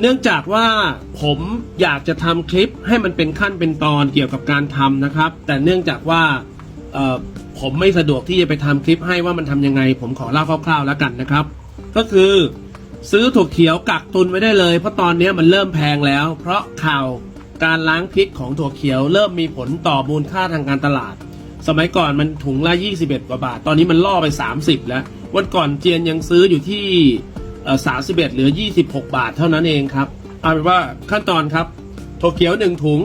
เนื่องจากว่าผมอยากจะทำคลิปให้มันเป็นขั้นเป็นตอนเกี่ยวกับการทำนะครับ แต่เนื่องจากว่าผมไม่สะดวกที่จะไปทำคลิปให้ว่ามันทำยังไง ผมขอเล่าคร่าวๆแล้วกันนะครับ ก็คือซื้อถั่วเขียวกักตุนไว้ได้เลย เพราะตอนนี้มันเริ่มแพงแล้ว เพราะข่าวการล้างพิษของถั่วเขียวเริ่มมีผลต่อมูลค่าทางการตลาด สมัยก่อนมันถุงละ 21 กว่าบาท ตอนนี้มันล่อไป 30 แล้ว วันก่อนเจียนยังซื้ออยู่ที่ เอ่อ31เหลือ26บาทเท่านั้นเองครับเอาเป็นว่าขั้นตอนครับถั่วเขียวหนึ่งถุง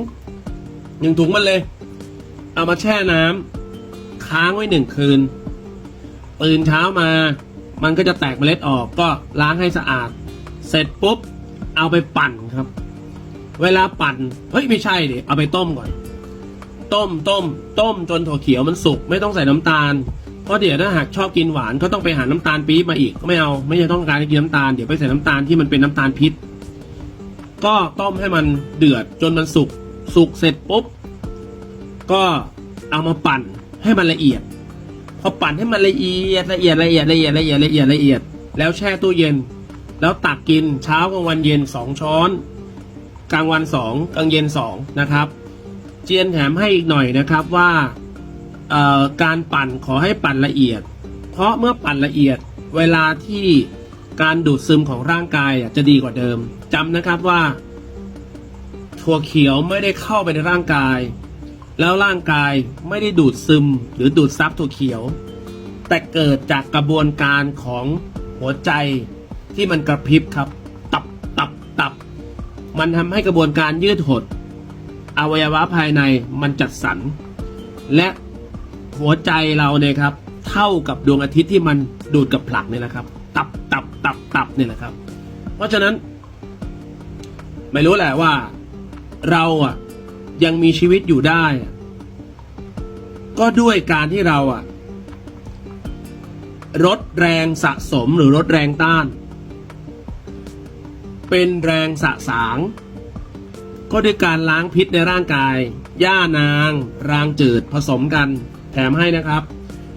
หนึ่งถุงมันเลย เอามาแช่น้ำค้างไว้หนึ่งคืนตื่นเช้ามามันก็จะแตกเมล็ดออกก็ล้างให้สะอาด เสร็จปุ๊บ เอาไปปั่นครับ เวลาปั่น เฮ้ย ไม่ใช่ดิเอาไปต้มก่อน ต้มต้ม ต้มจนถั่วเขียวมันสุก ไม่ต้องใส่น้ำตาล เพราะเดี๋ยวถ้าหากชอบกินหวานก็ต้องไปหาน้ำตาลปี๊บมาอีก ไม่เอาไม่ใช่ต้องการให้กินน้ำตาลเดี๋ยวไปใส่น้ำตาลที่มันเป็นน้ำตาลพิษ ก็ต้มให้มันเดือดจนมันสุกสุกเสร็จปุ๊บก็เอามาปั่นให้มันละเอียด พอปั่นให้มันละเอียดละเอียดละเอียดละเอียดละเอียดละเอียดละเอียด แล้วแช่ตู้เย็น แล้วตักกินเช้ากลางวันเย็นสองช้อน กลางวันสองกลางเย็นสองนะครับ เจียนแถมให้อีกหน่อยนะครับว่า การปั่นขอให้ปั่นละเอียด เพราะเมื่อปั่นละเอียดเวลาที่การดูดซึมของร่างกายจะดีกว่าเดิมจำนะครับว่า ถั่วเขียวไม่ได้เข้าไปในร่างกาย แล้วร่างกายไม่ได้ดูดซึมหรือดูดซับถั่วเขียว แต่เกิดจากกระบวนการของหัวใจที่มันกระพริบครับ ตับตับตับ มันทำให้กระบวนการยืดหด อวัยวะภายในมันจัดสรรและ หัวใจเราเนี่ยครับ เท่ากับดวงอาทิตย์ที่มันดูดกับผลักเนี่ยแหละครับ ตับตับตับตับเนี่ยแหละครับ เพราะฉะนั้น ไม่รู้แหละว่า เราอะ ยังมีชีวิตอยู่ได้ ก็ด้วยการที่เราอะลดแรงสะสมหรือลดแรงต้าน เป็นแรงสะสาง ก็ด้วยการล้างพิษในร่างกายหญ้านาง รางจืดผสมกัน แถมให้นะครับ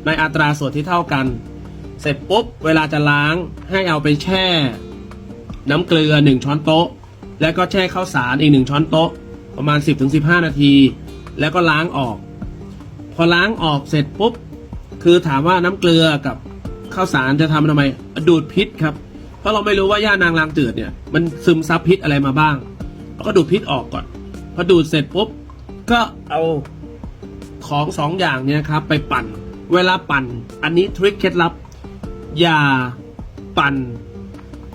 ในอัตราส่วนที่เท่ากัน เสร็จปุ๊บ เวลาจะล้างให้เอาไปแช่ น้ำเกลือ 1 ช้อนโต๊ะ แล้วก็แช่ข้าวสารอีก 1 ช้อนโต๊ะ ประมาณ 10-15 นาที แล้วก็ล้างออก พอล้างออกเสร็จปุ๊บ คือถามว่าน้ำเกลือกับข้าวสารจะทำทำไมดูดพิษครับ เพราะเราไม่รู้ว่าย่านางรางจืดเนี่ยมันซึมซับพิษอะไรมาบ้างเราก็ดูดพิษออกก่อน พอดูดเสร็จปุ๊บก็เอา ของสองอย่างเนี่ยครับไปปั่น เวลาปั่น อันนี้ทริคเคล็ดลับ อย่าปั่น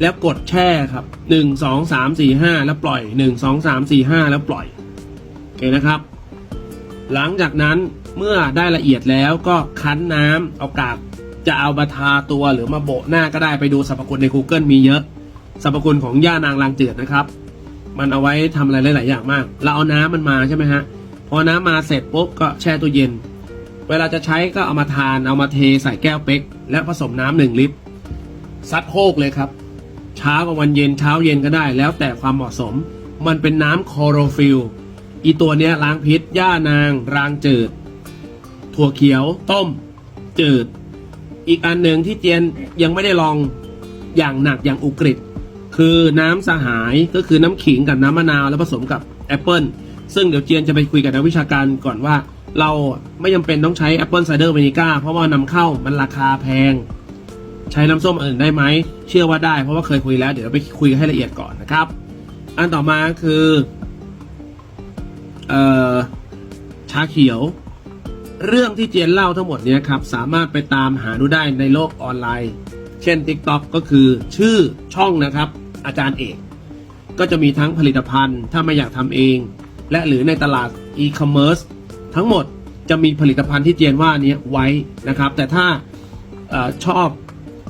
แล้วกดแช่ครับหนึ่งสองสามสี่ห้าแล้วปล่อยหนึ่งสองสามสี่ห้าแล้วปล่อยโอเคนะครับ หลังจากนั้นเมื่อได้ละเอียดแล้วก็คั้นน้ำเอากากจะเอามาทาตัวหรือมาโบะหน้าก็ได้ไปดูสรรพคุณใน Google มีเยอะสรรพคุณของย่านางรางจืดนะครับ มันเอาไว้ทำอะไรหลาย ๆ อย่างมาก เราเอาน้ำมันมาใช่ไหมฮะ พอน้ำมาเสร็จปุ๊บก็แช่ตู้เย็น เวลาจะใช้ก็เอามาทานเอามาเทใส่แก้วเป๊ก และผสมน้ำหนึ่งลิตรซัดโคกเลยครับ เช้ากับวันเย็นเช้าเย็นก็ได้ แล้วแต่ความเหมาะสม มันเป็นน้ำคอโรฟิลล์อีตัวเนี้ยล้างพิษย่านาง รางจืด ถั่วเขียว ต้ม จืด อีกอันหนึ่งที่เจียนยังไม่ได้ลองอย่างหนักอย่างอุกฤษคือน้ำสหายก็คือน้ำขิงกับน้ำมะนาวแล้วผสมกับแอปเปิล ซึ่งเดี๋ยวเจียนจะไปคุยกับนักวิชาการก่อนว่า เราไม่จำเป็นต้องใช้แอปเปิลไซเดอร์เวนิก้าเพราะว่านำเข้ามันราคาแพง ใช้น้ำส้มอื่นได้ไหม เชื่อว่าได้เพราะว่าเคยคุยแล้ว เดี๋ยวเราไปคุยให้ละเอียดก่อนนะครับ อันต่อมาคือเอ่อชาเขียว เรื่องที่เจียนเล่าทั้งหมดเนี้ยครับสามารถไปตามหาดูได้ในโลกออนไลน์ เช่น TikTok ก็คือชื่อช่องนะครับ อาจารย์เอก ก็จะมีทั้งผลิตภัณฑ์ ถ้าไม่อยากทำเอง และหรือในตลาดอีคอมเมิร์ซทั้งหมดจะมีผลิตภัณฑ์ที่เจียนว่านี้ไว้นะครับ แต่ถ้าอชอบ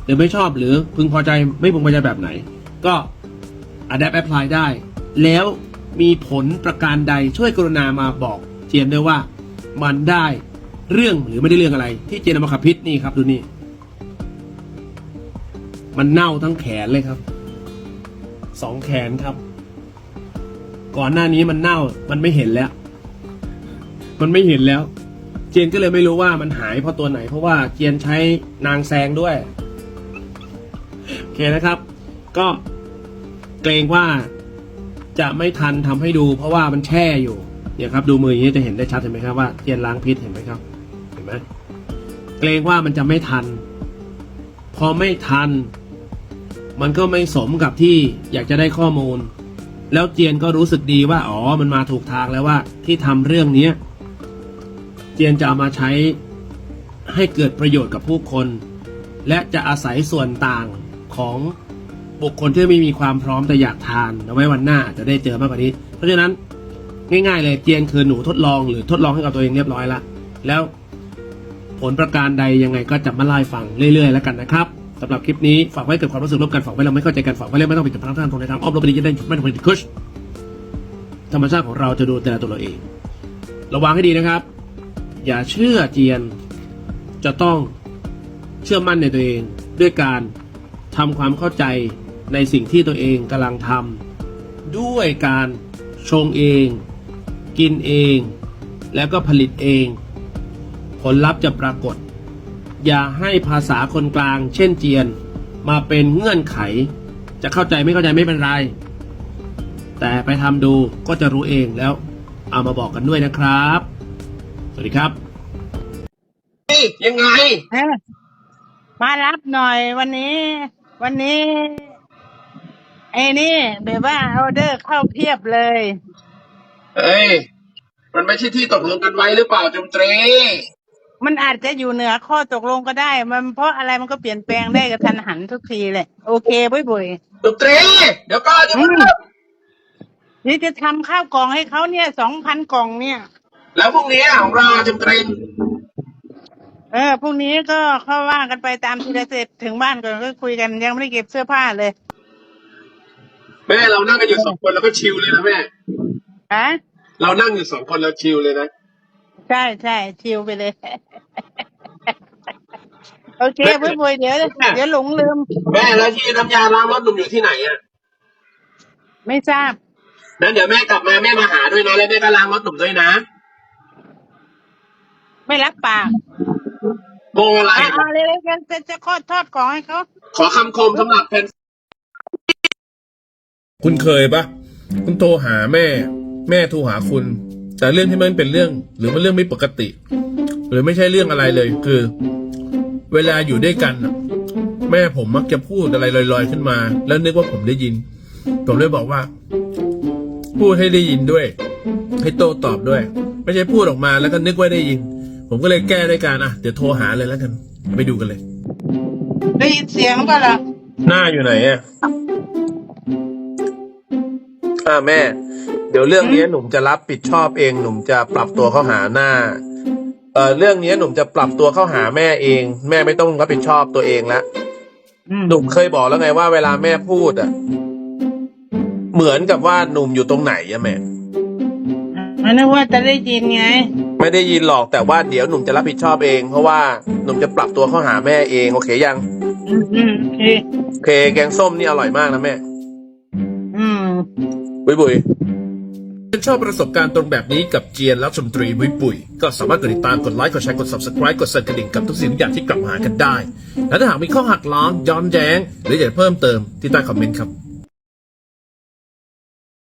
หรือไม่ชอบหรือพึงพอใจไม่พึงพอใจแบบไหน ก็ Adapt Apply ได้ แล้วมีผลประการใดช่วยกรุณามาบอกเจียนด้วยว่ามันได้เรื่องหรือไม่ได้เรื่องอะไร ที่เจียนอมาขับพิษนี่ครับดูนี่มันเน่าทั้งแขนเลยครับสองแขนครับ ก่อนหน้านี้มันเน่ามันไม่เห็นแล้ว มันไม่เห็นแล้ว เจนก็เลยไม่รู้ว่ามันหายเพราะตัวไหน เพราะว่าเจียนใช้นางแซงด้วยโอเคนะครับ ก็เกรงว่าจะไม่ทันทำให้ดู เพราะว่ามันแช่อยู่เนี่ยครับ ดูมืออย่างนี้จะเห็นได้ชัดเห็นไหมครับว่าเทียนล้างพิษเห็นไหมครับ เห็นไหมเกรงว่ามันจะไม่ทัน พอไม่ทัน มันก็ไม่สมกับที่อยากจะได้ข้อมูล แล้วเจียนก็รู้สึกดีว่าอ๋อมันมาถูกทางแล้วว่า ที่ทำเรื่องเนี้ยเจียนจะเอามาใช้ให้เกิดประโยชน์กับผู้คน และจะอาศัยส่วนต่างของบุคคลที่ไม่มีความพร้อมแต่อยากทานเอาไว้วันหน้าจะได้เจอมากกว่านี้ เพราะฉะนั้นง่ายๆเลยเจียนคือหนูทดลองหรือทดลองให้กับตัวเองเรียบร้อยละแล้วผลประการใดยังไงก็จะมาไล่ฟังเรื่อยๆ แล้วกันนะครับ สำหรับคลิปนี้ฝากไว้เกิดความรู้สึกร่วมกันฝากไว้เราไม่เข้าใจกันฝากไว้เรื่องไม่ต้องเป็นกับพระท่านตรงในทางอ้อมลบไปดีจะได้ไม่ต้องเป็นคุชธรรมชาติของเราจะดูแต่ละตัวเราเอง ระวังให้ดีนะครับ อย่าเชื่อเจียน จะต้องเชื่อมั่นในตัวเองด้วยการทำความเข้าใจในสิ่งที่ตัวเองกำลังทำด้วยการชงเอง กินเอง แล้วก็ผลิตเอง ผลลัพธ์จะปรากฏ อย่าให้ภาษาคนกลาง เช่นเจียน มาเป็นเงื่อนไข จะเข้าใจไม่เข้าใจไม่เป็นไร แต่ไปทำดูก็จะรู้เองแล้ว เอามาบอกกันด้วยนะครับ สวัสดีครับยังไง เอ้ยมารับหน่อยวันนี้ วันนี้ไอ้นี่แบบว่าออเดอร์เข้าเพียบเลย เอ้ย มันไม่ใช่ที่ตกลงกันไว้หรือเปล่าจมตรี มันอาจจะอยู่เหนือข้อตกลงก็ได้ มันเพราะอะไรมันก็เปลี่ยนแปลงได้กระทันหันทุกทีเลยโอเคบุยบุยจมตรีเดี๋ยวก่อนเดี๋ยวอืก่อนมนี่จะทำข้าวกล่องให้เขาเนี่ยสองพันกล่องเนี่ย แล้วพรุ่งนี้ของเราจมตรีเออพรุ่งนี้ก็เข้าว่ากันไปตามทีละเสร็จถึงบ้านก่อนก็คุยกันยังไม่ได้เก็บเสื้อผ้าเลยแม่เรานั่งกันอยู่สองคนเราก็ชิลเลยนะแม่ ฮะเรานั่งอยู่สองคนเราชิลเลยนะ ใช่ใช่ชิลไปเลย โอเคบุยบุยเดี๋ยวเดี๋ยวหลงลืม แม่แล้วที่น้ำยาล้างรถหนุ่มอยู่ที่ไหนอะไม่ทราบ นั้นเดี๋ยวแม่กลับมาแม่มาหาด้วยนะแล้วแม่ก็ล้างรถหนุ่มด้วยนะไม่รับปากโมอะไร อ่าเอาเลยเลยจะจะจะทอดทอดของให้เขาขอคำคมสำหรับแฟนคุณเคยปะคุณโทรหาแม่ แม่โทรหาคุณ แต่เรื่องที่มันเป็นเรื่อง หรือมันเรื่องไม่ปกติ หรือไม่ใช่เรื่องอะไรเลยคือ เวลาอยู่ด้วยกันน่ะแม่ผมมักจะพูดอะไรลอยๆขึ้นมา แล้วนึกว่าผมได้ยิน ผมเลยบอกว่า พูดให้ได้ยินด้วย ให้โต้ตอบด้วย ไม่ใช่พูดออกมาแล้วก็นึกว่าได้ยิน ผมก็เลยแก้ด้วยการอะเดี๋ยวโทรหาเลยแล้วกันไปดูกันเลย ได้ยินเสียงป่ะล่ะหน้าอยู่ไหนอะอ่าแม่ เดี๋ยวเรื่องนี้หนุ่มจะรับผิดชอบเอง หนุ่มจะปรับตัวเข้าหาหน้า เอ่อเรื่องนี้หนุ่มจะปรับตัวเข้าหาแม่เอง แม่ไม่ต้องรับผิดชอบตัวเองละอืมหนุ่มเคยบอกแล้วไงว่าเวลาแม่พูดอะ เหมือนกับว่าหนุ่มอยู่ตรงไหนอะแม่อันนึกว่าจะได้ยินไง ไม่ได้ยินหรอกแต่ว่าเดี๋ยวหนุ่มจะรับผิดชอบเอง เพราะว่าหนุ่มจะปรับตัวเข้าหาแม่เอง โอเคยังอืมอืมโอเคโอเค แกงส้มนี่อร่อยมากนะแม่ อืม บุยบุย ถ้าชอบประสบการณ์ตรงแบบนี้กับเจียนและชมตรีบุยบุย ก็สามารถกดติดตามกดไลค์กดแชร์กด subscribe กดสั่นกระดิ่งกับทุกสิ่งทุกอย่างที่กลับมาหากันได้ และถ้าหากมีข้อหักล้างย้อนแย้ง หรืออยากเพิ่มเติมที่ใต้คอมเมนต์ครับ